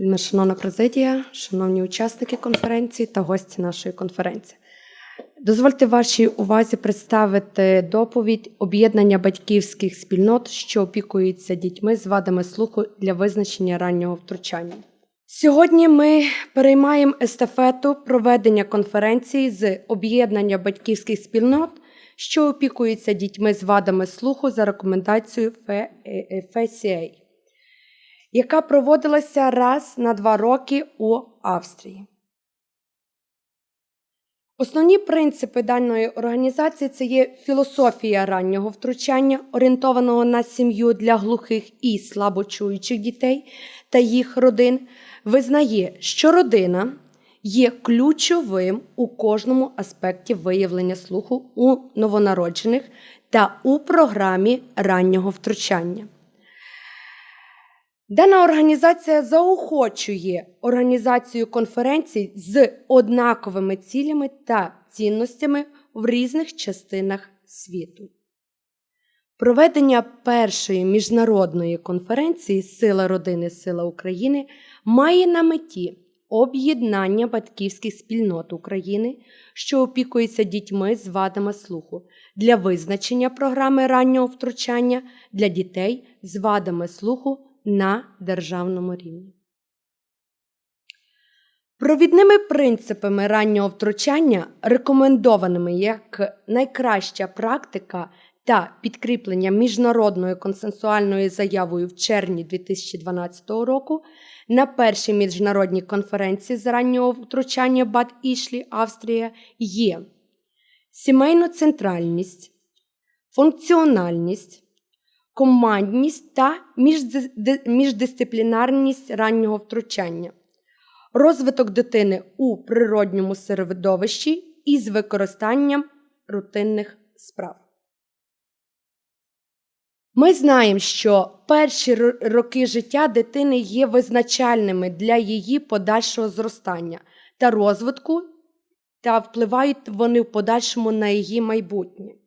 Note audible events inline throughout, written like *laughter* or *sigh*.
Шановна президія, шановні учасники конференції та гості нашої конференції. Дозвольте вашій увазі представити доповідь об'єднання батьківських спільнот, що опікуються дітьми з вадами слуху для визначення раннього втручання. Сьогодні ми переймаємо естафету проведення конференції з об'єднання батьківських спільнот, що опікуються дітьми з вадами слуху за рекомендацією FCA, яка проводилася раз на два роки у Австрії. Основні принципи даної організації це є філософія раннього втручання, орієнтованого на сім'ю для глухих і слабочуючих дітей та їх родин, визнає, що родина є ключовим у кожному аспекті виявлення слуху у новонароджених та у програмі раннього втручання. Дана організація заохочує організацію конференцій з однаковими цілями та цінностями в різних частинах світу. Проведення першої міжнародної конференції Сила родини, Сила України має на меті об'єднання батьківських спільнот України, що опікуються дітьми з вадами слуху, для визначення програми раннього втручання для дітей з вадами слуху на державному рівні. Провідними принципами раннього втручання, рекомендованими як найкраща практика та підкріплення міжнародною консенсуальною заявою в червні 2012 року на першій міжнародній конференції з раннього втручання Бад Ішлі, Австрія, є сімейно-центральність, функціональність, командність та міждисциплінарність раннього втручання, розвиток дитини у природньому середовищі із використанням рутинних справ. Ми знаємо, що перші роки життя дитини є визначальними для її подальшого зростання та розвитку, та впливають вони в подальшому на її майбутнє.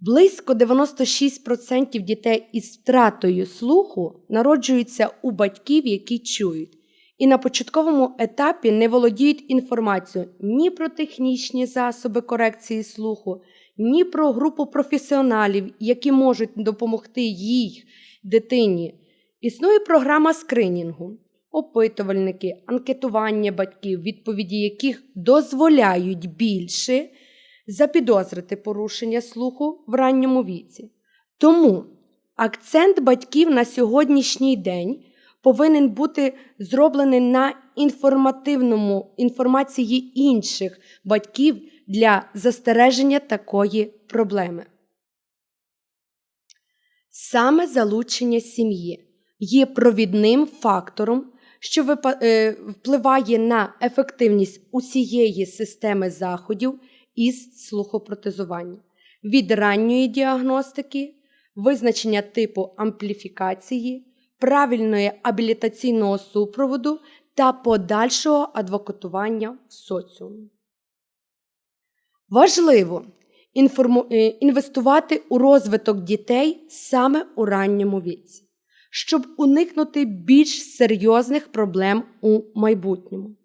Близько 96% дітей із втратою слуху народжуються у батьків, які чують, і на початковому етапі не володіють інформацією ні про технічні засоби корекції слуху, ні про групу професіоналів, які можуть допомогти їй, дитині. Існує програма скринінгу, опитувальники, анкетування батьків, відповіді яких дозволяють більше запідозрити порушення слуху в ранньому віці. Тому акцент батьків на сьогоднішній день повинен бути зроблений на інформативному інформації інших батьків для застереження такої проблеми. Саме залучення сім'ї є провідним фактором, що е, впливає на ефективність усієї системи заходів із слухопротезування від ранньої діагностики, визначення типу ампліфікації, правильної абілітаційного супроводу та подальшого адвокатування в соціумі. Важливо інформу- е, інвестувати у розвиток дітей саме у ранньому віці, щоб уникнути більш серйозних проблем у майбутньому.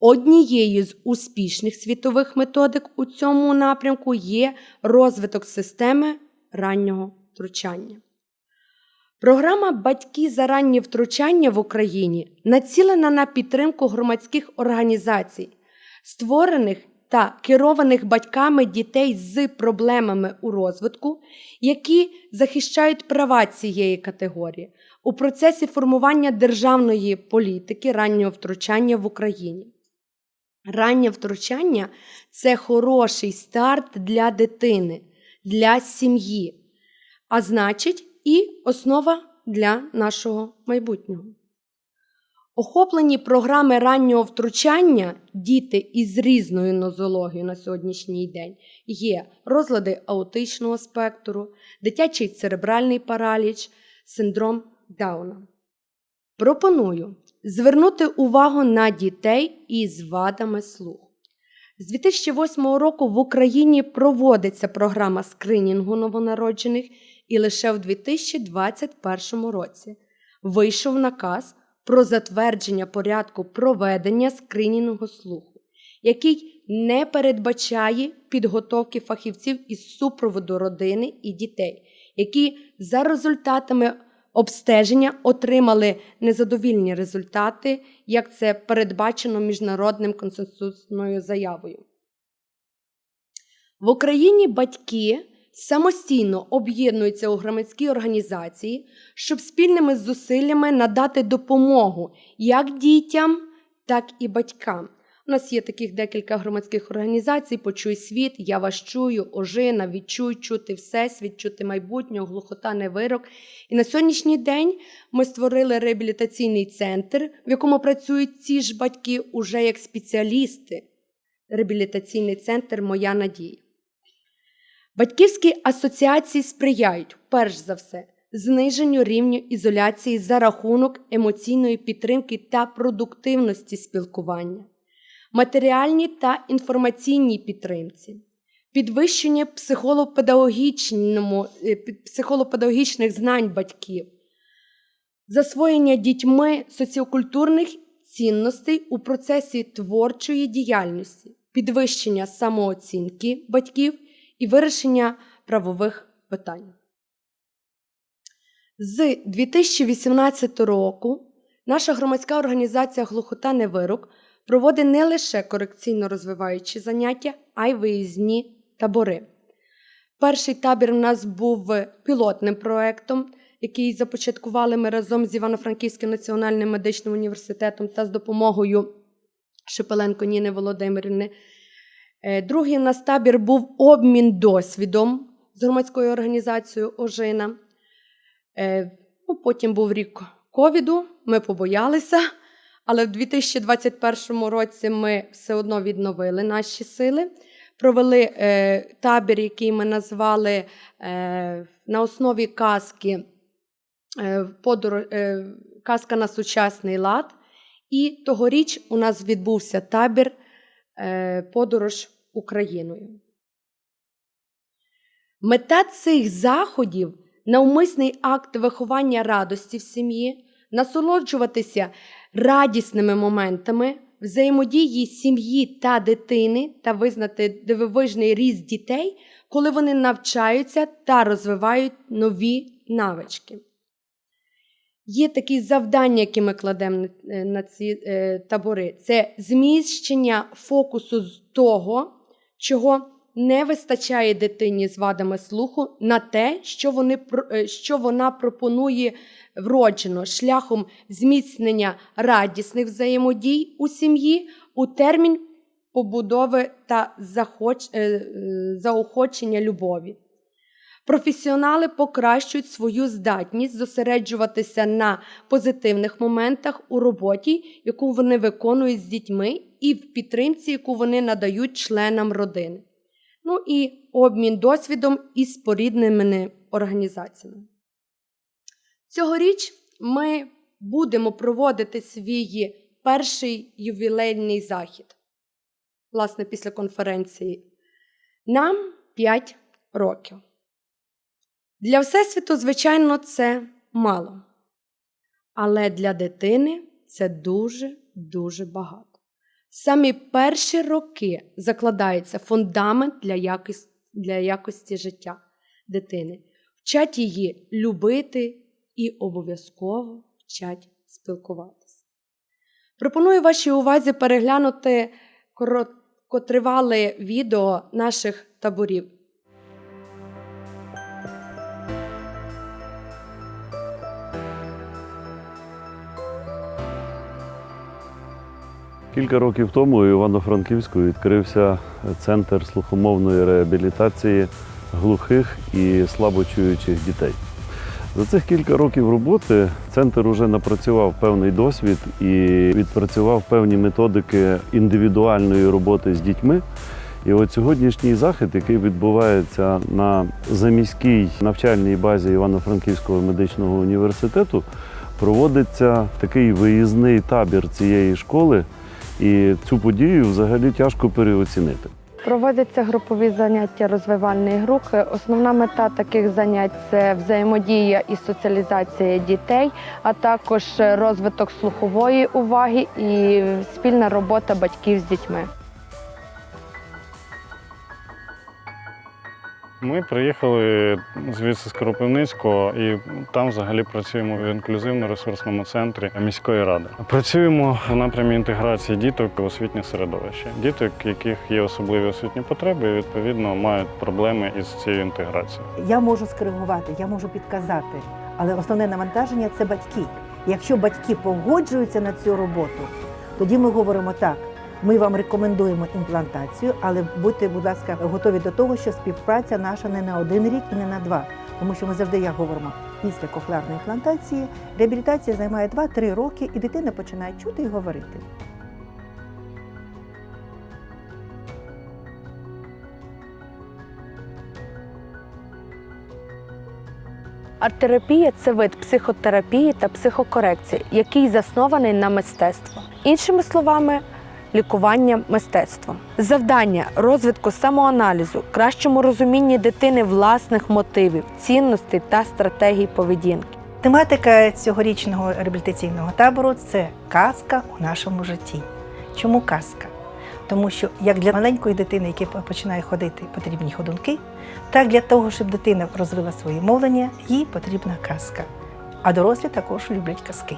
Однією з успішних світових методик у цьому напрямку є розвиток системи раннього втручання. Програма Батьки за раннє втручання в Україні націлена на підтримку громадських організацій, створених та керованих батьками дітей з проблемами у розвитку, які захищають права цієї категорії у процесі формування державної політики раннього втручання в Україні. Раннє втручання це хороший старт для дитини, для сім'ї, а значить, і основа для нашого майбутнього. Охоплені програми раннього втручання діти із різною нозологією на сьогоднішній день є розлади аутичного спектру, дитячий церебральний параліч, синдром Дауна. Пропоную звернути увагу на дітей із вадами слуху. З 2008 року в Україні проводиться програма скринінгу новонароджених, і лише в 2021 році вийшов наказ про затвердження порядку проведення скринінгу слуху, який не передбачає підготовки фахівців із супроводу родини і дітей, які за результатами обстеження отримали незадовільні результати, як це передбачено міжнародним консенсусною заявою. В Україні батьки самостійно об'єднуються у громадські організації, щоб спільними зусиллями надати допомогу як дітям, так і батькам. У нас є таких декілька громадських організацій: Почуй світ, я вас чую, ожина, відчуй, чути всесвіт, чути майбутнього, глухота не вирок. І на сьогоднішній день ми створили реабілітаційний центр, в якому працюють ці ж батьки уже як спеціалісти. Реабілітаційний центр Моя надія. Батьківські асоціації сприяють, перш за все, зниженню рівню ізоляції за рахунок емоційної підтримки та продуктивності спілкування, матеріальній та інформаційній підтримці, підвищення е, психолопедагогічних знань батьків, засвоєння дітьми соціокультурних цінностей у процесі творчої діяльності, підвищення самооцінки батьків і вирішення правових питань. З 2018 року наша громадська організація Глухота не вирок проводить не лише корекційно розвиваючі заняття, а й виїзні табори. Перший табір у нас був пілотним проєктом, який започаткували ми разом з Івано-Франківським національним медичним університетом та з допомогою Шепеленко Ніни Володимирівни. Е, Другий у нас табір був обмін досвідом з громадською організацією Ожина. Е, ну, Потім був рік ковіду, ми побоялися, але в 2021 році ми все одно відновили наші сили. Провели е, табір, який ми назвали е, на основі казки е, подоро- е, Казка на сучасний лад. І тогоріч у нас відбувся табір е, Подорож Україною. Мета цих заходів навмисний акт виховання радості в сім'ї, насолоджуватися радісними моментами, взаємодії сім'ї та дитини та визнати дивовижний ріст дітей, коли вони навчаються та розвивають нові навички. Є такі завдання, які ми кладемо на- е, ці е, табори: це зміщення фокусу з того, чого не вистачає дитині з вадами слуху, на те, що, вони, е, що вона пропонує вроджено шляхом зміцнення радісних взаємодій у сім'ї у термін побудови та захоч, е, е, заохочення любові. Професіонали покращують свою здатність зосереджуватися на позитивних моментах у роботі, яку вони виконують з дітьми, і в підтримці, яку вони надають членам родини. Ну і обмін досвідом із спорідненими організаціями. Цьогоріч ми будемо проводити свій перший ювілейний захід, власне, після конференції. Нам 5 років. Для Всесвіту, звичайно, це мало. Але для дитини це дуже-дуже багато. Самі перші роки закладається фундамент для, якості, для якості життя дитини. Вчать її любити і обов'язково вчать спілкуватися. Пропоную вашій увазі переглянути короткотривале відео наших таборів. Кілька років тому у Івано-Франківську відкрився центр слухомовної реабілітації глухих і слабочуючих дітей. За цих кілька років роботи центр вже напрацював певний досвід і відпрацював певні методики індивідуальної роботи з дітьми. І от сьогоднішній захід, який відбувається на заміській навчальній базі Івано-Франківського медичного університету, проводиться такий виїзний табір цієї школи. І цю подію взагалі тяжко переоцінити. Проводяться групові заняття розвивальної групи. Основна мета таких занять це взаємодія і соціалізація дітей, а також розвиток слухової уваги і спільна робота батьків з дітьми. Ми приїхали звідси з Кропивницького і там взагалі працюємо в інклюзивно-ресурсному центрі міської ради. Працюємо в напрямі інтеграції діток в освітнє середовище. Діток, яких є особливі освітні потреби, і, відповідно мають проблеми із цією інтеграцією. Я можу скоригувати, я можу підказати, але основне навантаження це батьки. Якщо батьки погоджуються на цю роботу, тоді ми говоримо так. Ми вам рекомендуємо імплантацію, але будьте, будь ласка, готові до того, що співпраця наша не на один рік і не на два. Тому що ми завжди як говоримо, після кохлеарної імплантації реабілітація займає 2-3 роки, і дитина починає чути і говорити. Арт-терапія це вид психотерапії та психокорекції, який заснований на мистецтво. Іншими словами, лікування мистецтвом. Завдання розвитку самоаналізу, кращому розумінні дитини власних мотивів, цінностей та стратегій поведінки. Тематика цьогорічного реабілітаційного табору це казка у нашому житті. Чому казка? Тому що як для маленької дитини, яка починає ходити, потрібні ходунки, так для того, щоб дитина розвила своє мовлення, їй потрібна казка. А дорослі також люблять казки.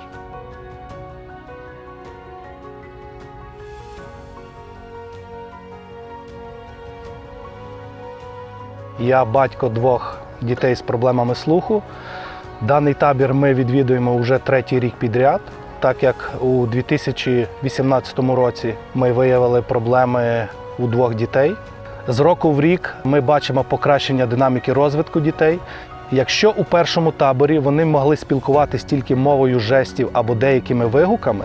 Я батько двох дітей з проблемами слуху. Даний табір ми відвідуємо вже третій рік підряд, так як у 2018 році ми виявили проблеми у двох дітей. З року в рік ми бачимо покращення динаміки розвитку дітей. Якщо у першому таборі вони могли спілкуватися тільки мовою жестів або деякими вигуками,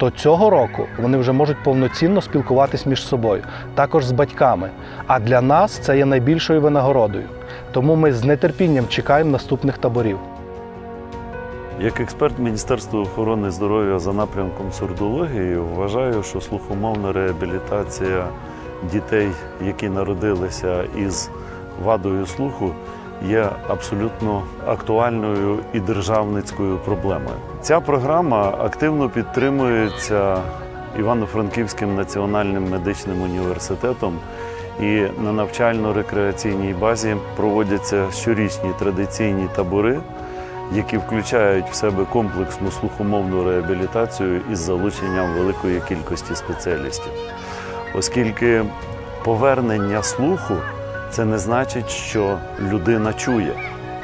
то цього року вони вже можуть повноцінно спілкуватись між собою, також з батьками. А для нас це є найбільшою винагородою. Тому ми з нетерпінням чекаємо наступних таборів. Як експерт Міністерства охорони здоров'я за напрямком сурдології, вважаю, що слухомовна реабілітація дітей, які народилися із вадою слуху, є абсолютно актуальною і державницькою проблемою. Ця програма активно підтримується Івано-Франківським національним медичним університетом. І на навчально-рекреаційній базі проводяться щорічні традиційні табори, які включають в себе комплексну слухомовну реабілітацію із залученням великої кількості спеціалістів. Оскільки повернення слуху це не значить, що людина чує,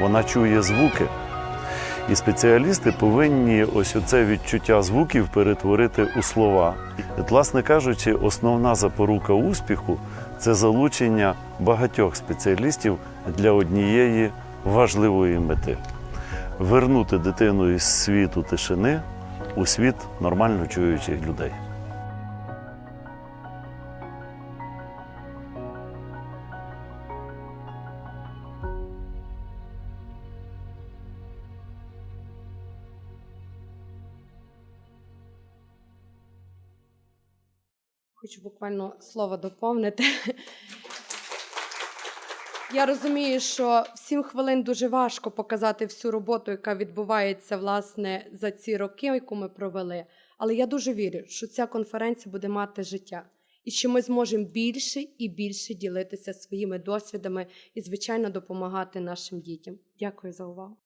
вона чує звуки. І спеціалісти повинні ось оце відчуття звуків перетворити у слова. От, власне кажучи, основна запорука успіху це залучення багатьох спеціалістів для однієї важливої мети вернути дитину із світу тишини у світ нормально чуючих людей. Буквально слово доповнити. *laughs* Я розумію, що в сім хвилин дуже важко показати всю роботу, яка відбувається власне за ці роки, яку ми провели. Але я дуже вірю, що ця конференція буде мати життя, і що ми зможемо більше і більше ділитися своїми досвідами і, звичайно, допомагати нашим дітям. Дякую за увагу.